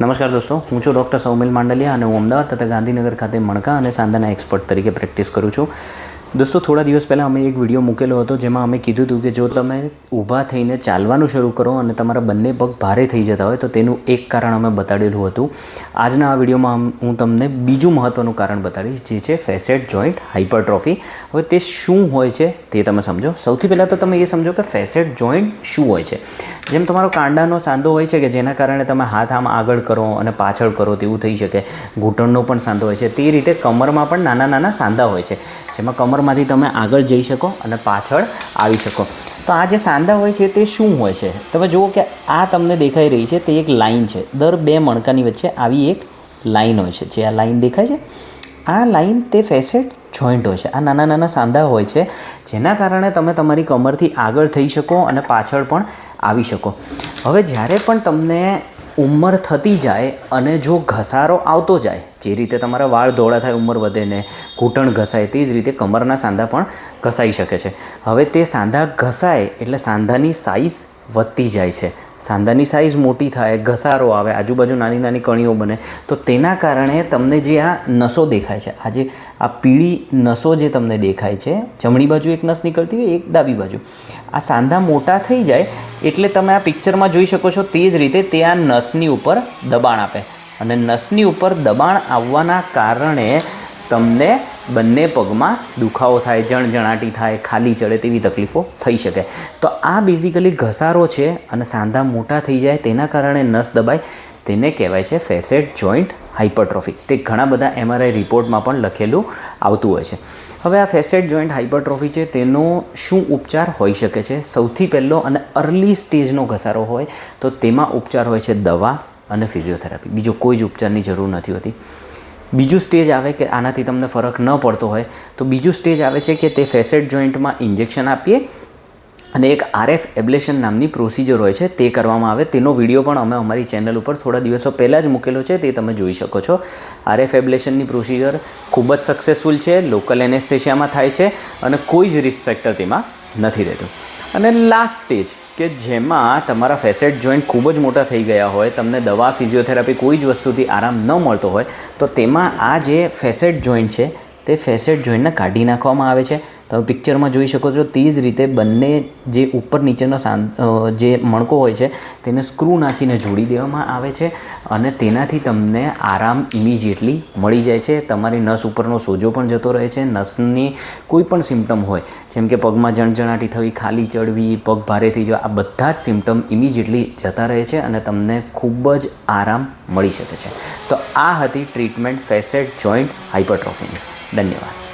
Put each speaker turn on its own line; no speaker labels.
નમસ્કાર દોસ્તો, હું છું ડૉક્ટર સૌમિલ માંડલિયા અને હું અમદાવાદ તથા ગાંધીનગર ખાતે મણકા અને સાંધાના એક્સપર્ટ તરીકે પ્રેક્ટિસ કરું છું. દોસ્તો, થોડા દિવસ પહેલાં અમે એક વીડિયો મૂકેલો હતો જેમાં અમે કીધું હતું કે જો તમે ઊભા થઈને ચાલવાનું શરૂ કરો અને તમારા બંને પગ ભારે થઈ જતા હોય, તો તેનું એક કારણ અમે બતાડેલું હતું. આજના આ વિડીયોમાં હું તમને બીજું મહત્ત્વનું કારણ બતાડીશ, જે છે ફેસેટ જોઈન્ટ હાઇપરટ્રોફી હવે તે શું હોય છે તે તમે સમજો. સૌથી પહેલાં તો તમે એ સમજો કે ફેસેટ જોઈન્ટ શું હોય છે. જેમ તમારો કાંડાનો સાંધો હોય છે કે જેના કારણે તમે હાથ આમ આગળ કરો અને પાછળ કરો, તેવું થઈ શકે. ઘૂંટણનો પણ સાંધો હોય છે. તે રીતે કમરમાં પણ નાના નાના સાંધા હોય છે. જેમાં કમરમાંથી તમે આગળ જઈ શકો અને પાછળ આવી શકો. તો આ જે સાંધા હોય છે તે શું હોય છે? તમે જુઓ કે આ તમને દેખાઈ રહી છે તે એક લાઈન છે. દર બે મણકાની વચ્ચે આવી એક લાઇન હોય છે. જે આ લાઇન દેખાય છે? આ લાઇન તે ફેસેટ જોઈન્ટ હોય છે. આ નાના નાના સાંધા હોય છે જેના કારણે તમે તમારી કમરથી આગળ થઈ શકો અને પાછળ પણ આવી શકો. હવે જ્યારે પણ તમને ઉંમર થતી જાય અને જો ઘસારો આવતો જાય, જે રીતે તમારા વાળ ધોળા થાય, ઉંમર વધે ને ઘૂંટણ ઘસાય, તે જ રીતે કમરના સાંધા પણ ઘસાઈ શકે છે. હવે તે સાંધા ઘસાય એટલે સાંધાની સાઈઝ વધતી જાય છે. સાંધાની સાઈઝ મોટી થાય, ઘસારો આવે, આજુબાજુ નાની નાની કણીઓ બને, તો તેના કારણે તમને જે આ નસો દેખાય છે, આ જે આ પીળી નસો જે તમને દેખાય છે, જમણી બાજુ એક નસ નીકળતી હોય, એક ડાબી બાજુ. આ સાંધા મોટા થઈ જાય એટલે તમે આ પિક્ચરમાં જોઈ શકો છો તે જ રીતે તે આ નસની ઉપર દબાણ આપે. અને નસની ઉપર દબાણ આવવાના કારણે તમને બંને પગમાં દુખાવો થાય જણજણાટી થાય, ખાલી ચડે તેવી તકલીફો થઈ શકે. તો આ બેઝિકલી ઘસારો છે અને સાંધા મોટા થઈ જાય તેના કારણે નસ દબાય. તેને કહેવાય છે ફેસેટ જોઈન્ટ હાઇપરટ્રોફી તે ઘણા બધા એમઆરઆઈ રિપોર્ટમાં પણ લખેલું આવતું હોય છે. હવે આ ફેસેટ જોઈન્ટ હાઇપરટ્રોફી છે તેનો શું ઉપચાર હોઈ શકે છે? સૌથી પહેલો અને અર્લી સ્ટેજનો ઘસારો હોય તો તેમાં ઉપચાર હોય છે દવા અને ફિઝિયોથેરાપી બીજો કોઈ જ ઉપચારની જરૂર નથી હોતી. બીજું સ્ટેજ આવે કે આનાથી તમને ફરક ન પડતો હોય, તો બીજું સ્ટેજ આવે છે કે તે ફેસેટ જોઈન્ટમાં ઇન્જેક્શન આપીએ અને એક આરએફ એબ્લેશન નામની પ્રોસિજર હોય છે, તે કરવામાં આવે. તેનો વીડિયો પણ અમે અમારી ચેનલ ઉપર થોડા દિવસો પહેલાં જ મૂકેલો છે, તે તમે જોઈ શકો છો. આરએફ એબ્લેશનની પ્રોસિજર ખૂબ જ સક્સેસફુલ છે લોકલ એનેસ્થેશિયામાં થાય છે અને કોઈ જ રિસ્ક ફેક્ટર તેમાં નથી રહેતું. અને લાસ્ટ સ્ટેજ કે જેમાં તમારા ફેસેટ જોઈન્ટ ખૂબ જ મોટા થઈ ગયા હોય, તમને દવા, ફિઝિયોથેરાપી કોઈ જ વસ્તુથી આરામ ન મળતો હોય, તો તેમાં આ જે ફેસેટ જોઈન્ટ છે, તે ફેસેટ જોઈન્ટને કાઢી નાખવામાં આવે છે. તમે પિક્ચરમાં જોઈ શકો છો તે જ રીતે બંને જે ઉપર નીચેનો જે મણકો હોય છે, તેને સ્ક્રૂ નાખીને જોડી દેવામાં આવે છે અને તેનાથી તમને આરામ ઇમિજિએટલી મળી જાય છે. તમારી નસ ઉપરનો સોજો પણ જતો રહે છે. નસની કોઈ પણ સિમ્ટમ હોય, જેમ કે પગમાં જણજણાટી થવી, ખાલી ચડવી, પગ ભારે થઈ જવા, આ બધા જ સિમ્ટમ ઇમિજિએટલી જતા રહે છે અને તમને ખૂબ જ આરામ મળી શકે છે. તો આ હતી ટ્રીટમેન્ટ ફેસેટ જોઈન્ટ હાઇપરટ્રોફીની ધન્યવાદ.